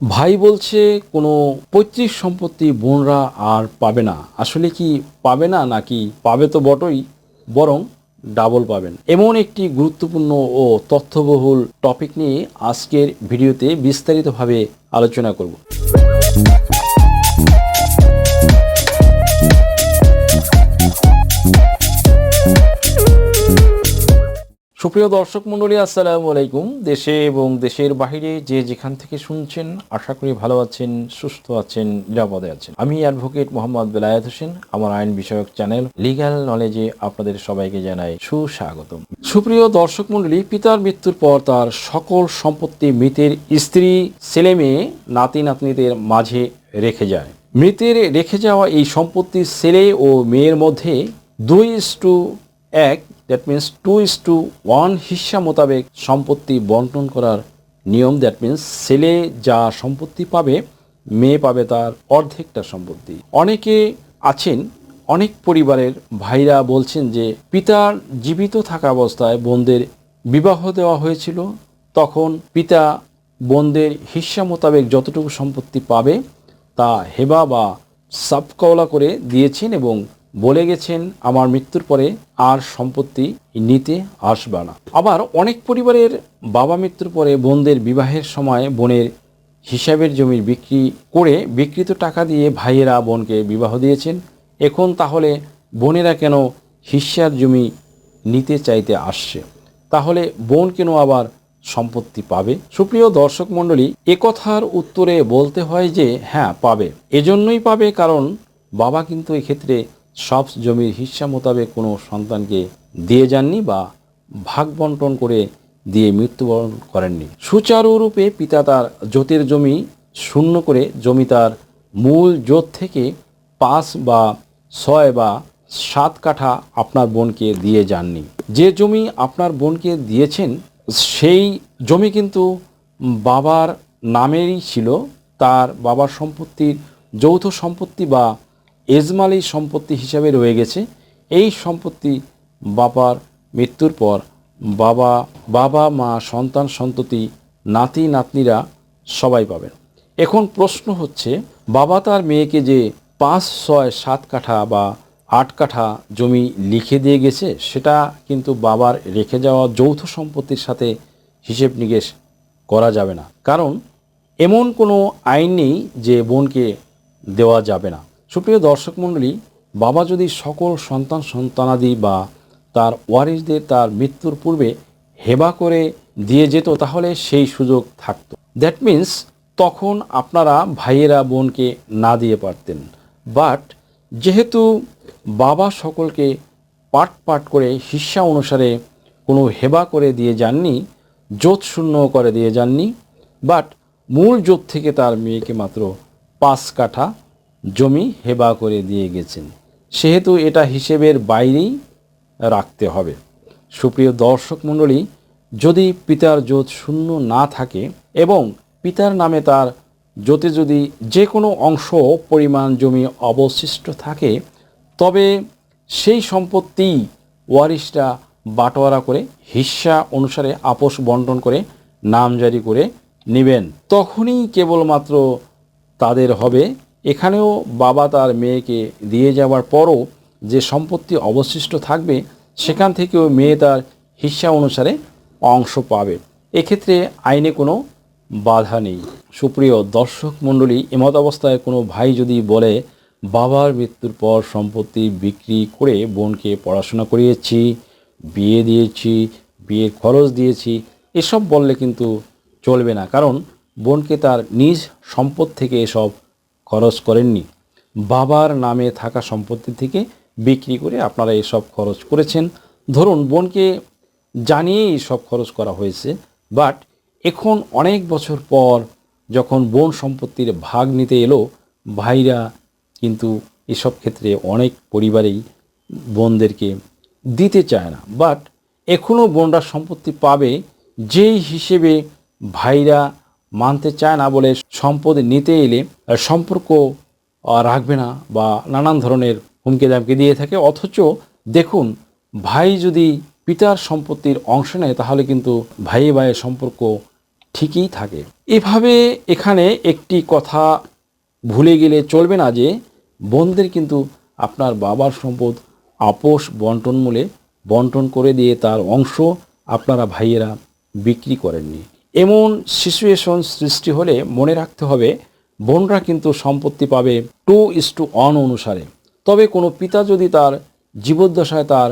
ভাই বলছে কোনো পৈতৃক সম্পত্তি বোনরা আর পাবে না। আসলে কি পাবে না নাকি পাবে তো বটই, বরং ডাবল পাবেন। এমন একটি গুরুত্বপূর্ণ ও তথ্যবহুল টপিক নিয়ে আজকের ভিডিওতে বিস্তারিতভাবে আলোচনা করব। সুপ্রিয় দর্শক মণ্ডলী, আসসালামু আলাইকুম। দেশে এবং দেশের বাইরে যে যেখান থেকে শুনছেন, আশা করি ভালো আছেন, সুস্থ আছেন, নিরাপদে আছেন। আমি অ্যাডভোকেট মোহাম্মদ বেলায়েত হোসেন, আমার আইন বিষয়ক চ্যানেল লিগ্যাল নলেজে আপনাদের সবাইকে জানাই সুস্বাগতম। সুপ্রিয় দর্শক মণ্ডলী, পিতার মৃত্যুর পর তার সকল সম্পত্তি মৃতের স্ত্রী, ছেলে মেয়ে, নাতি নাতনিদের মাঝে রেখে যায়। মৃতের রেখে যাওয়া এই সম্পত্তি ছেলে ও মেয়ের মধ্যে দুই ইস টু এক that means two is to one হিস্সা মোতাবেক সম্পত্তি বন্টন করার নিয়ম দ্যাট মিন্স ছেলে যা সম্পত্তি পাবে মেয়ে পাবে তার অর্ধেকটা সম্পত্তি অনেকে আছেন অনেক পরিবারের ভাইরা বলছেন যে পিতার জীবিত থাকা অবস্থায় বোনদের বিবাহ দেওয়া হয়েছিল তখন পিতা বোনদের হিস্সা মোতাবেক যতটুকু সম্পত্তি পাবে তা হেবা বা সাবকওলা করে দিয়েছেন এবং বলে গেছেন, আমার মৃত্যুর পরে আর সম্পত্তি নিতে আসবে না। আবার অনেক পরিবারের বাবা মৃত্যুর পরে বোনদের বিবাহের সময় বোনের হিসাবের জমি বিক্রি করে বিকৃত টাকা দিয়ে ভাইয়েরা বোনকে বিবাহ দিয়েছেন। এখন তাহলে বোনেরা কেন হিস্যার জমি নিতে চাইতে আসছে? তাহলে বোন কেন আবার সম্পত্তি পাবে? সুপ্রিয় দর্শক মণ্ডলী একথার উত্তরে বলতে হয় যে হ্যাঁ পাবে। এজন্যই পাবে কারণ বাবা কিন্তু এক্ষেত্রে সব জমির হিস্সা মোতাবেক কোনো সন্তানকে দিয়ে যাননি বা ভাগ বন্টন করে দিয়ে মৃত্যুবরণ করেননি। সুচারুরূপে পিতা তার জোতের জমি শূন্য করে জমি তার মূল জোত থেকে পাঁচ বা ছয় বা সাত কাঠা আপনার বোনকে দিয়ে যাননি। যে জমি আপনার বোনকে দিয়েছেন, সেই জমি কিন্তু বাবার নামেরই ছিল। তার বাবার সম্পত্তির যৌথ সম্পত্তি বা এজমালি সম্পত্তি হিসাবে রয়ে গেছে। এই সম্পত্তি বাবার মৃত্যুর পর বাবা বাবা, মা, সন্তান, সন্ততি, নাতি, নাতনিরা সবাই পাবেন। এখন প্রশ্ন হচ্ছে, বাবা তার মেয়েকে যে পাঁচ, ছয়, সাত কাঠা বা আট কাঠা জমি লিখে দিয়ে গেছে, সেটা কিন্তু বাবার রেখে যাওয়া যৌথ সম্পত্তির সাথে হিসেব নিকেশ করা যাবে না। কারণ এমন কোনো আইন নেই যে বোনকে দেওয়া যাবে না। সুপ্রিয় দর্শক মণ্ডলী, বাবা যদি সকল সন্তান সন্তানাদি বা তার ওয়ারিসদের তার মৃত্যুর পূর্বে হেবা করে দিয়ে যেত, তাহলে সেই সুযোগ থাকতো। দ্যাট মিন্স তখন আপনারা ভাইয়েরা, বোনকে না দিয়ে পারতেন। বাট যেহেতু বাবা সকলকে পাট পাট করে হিস্সা অনুসারে কোনো হেবা করে দিয়ে যাননি, জোত শূন্য করে দিয়ে যাননি বাট মূল জোত থেকে তার মেয়েকে মাত্র পাঁচ কাঠা জমি হেবা করে দিয়ে গেছেন। সেহেতু এটা হিসেবের বাইরেই রাখতে হবে। সুপ্রিয় দর্শক মণ্ডলী, যদি পিতার জোত শূন্য না থাকে এবং পিতার নামে তার জোতে যদি যে কোনো অংশ পরিমাণ জমি অবশিষ্ট থাকে, তবে সেই সম্পত্তি ওয়ারিশরা বাটোয়ারা করে হিস্সা অনুসারে আপোষ বন্টন করে নাম জারি করে নেবেন। তখনই কেবলমাত্র তাদের হবে এখানেও বাবা তার মেয়েকে দিয়ে যাওয়ার পরও যে সম্পত্তি অবশিষ্ট থাকবে, সেখান থেকেও মেয়ে তার হিস্সা অনুসারে অংশ পাবে। এক্ষেত্রে আইনে কোনো বাধা নেই। সুপ্রিয় দর্শক মণ্ডলী, এমত অবস্থায় কোনো ভাই যদি বলে, বাবার মৃত্যুর পর সম্পত্তি বিক্রি করে বোনকে পড়াশোনা করিয়েছি, বিয়ে দিয়েছি, বিয়ের খরচ দিয়েছি, এসব বললে কিন্তু চলবে না। কারণ বোনকে তার নিজ সম্পদ থেকে এসব খরচ করেননি। বাবার নামে থাকা সম্পত্তি থেকে বিক্রি করে আপনারা এসব খরচ করেছেন। ধরুন, বোনকে জানিয়েই সব খরচ করা হয়েছে, বাট এখন অনেক বছর পর যখন বোন সম্পত্তির ভাগ নিতে এলো, ভাইরা কিন্তু এসব ক্ষেত্রে অনেক পরিবারেই বোনদেরকে দিতে চায় না। বাট এখনও বোনরা সম্পত্তি পাবে, যেই হিসেবে ভাইরা মানতে চায় না বলে সম্পদ নিতে এলে সম্পর্ক রাখবে না বা নানান ধরনের হুমকি দামকে দিয়ে থাকে। অথচ দেখুন, ভাই যদি পিতার সম্পত্তির অংশ নেয়, তাহলে কিন্তু ভাই ভাইয়ের সম্পর্ক ঠিকই থাকে। এভাবে এখানে একটি কথা ভুলে গেলে চলবে না যে, বোনদের কিন্তু আপনার বাবার সম্পদ আপোষ বন্টন মূলে বন্টন করে দিয়ে তার অংশ আপনারা ভাইয়েরা বিক্রি করেননি। এমন সিচুয়েশন সৃষ্টি হলে মনে রাখতে হবে, বোনরা কিন্তু সম্পত্তি পাবে টু ইস টু অন অনুসারে। তবে কোনো পিতা যদি তার জীবদ্দশায় তার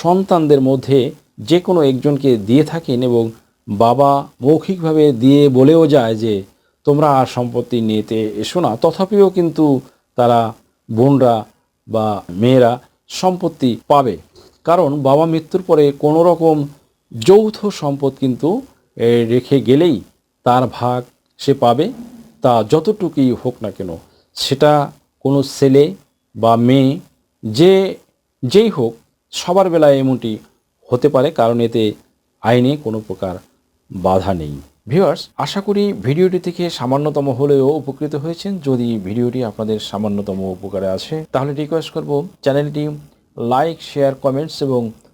সন্তানদের মধ্যে যে কোনো একজনকে দিয়ে থাকেন এবং বাবা মৌখিকভাবে দিয়ে বলেও যায় যে, তোমরা আর সম্পত্তি নিতে এসো না। তথাপিও কিন্তু তারা বোনরা বা মেয়েরা সম্পত্তি পাবে। কারণ বাবা মৃত্যুর পরে কোনো রকম যৌথ সম্পদ কিন্তু রেখে গেলেই তার ভাগ সে পাবে। তা যতটুকুই হোক না কেন, সেটা কোনো ছেলে বা মেয়ে, যে, যেই হোক, সবার বেলায় এমনটি হতে পারে, কারণ এতে আইনে কোনো প্রকার বাধা নেই। ভিউয়ার্স, আশা করি ভিডিওটি থেকে সামান্যতম হলেও উপকৃত হয়েছেন। যদি ভিডিওটি আপনাদের সামান্যতম উপকারে আসে, তাহলে রিকোয়েস্ট করব চ্যানেলটি লাইক শেয়ার কমেন্টস এবং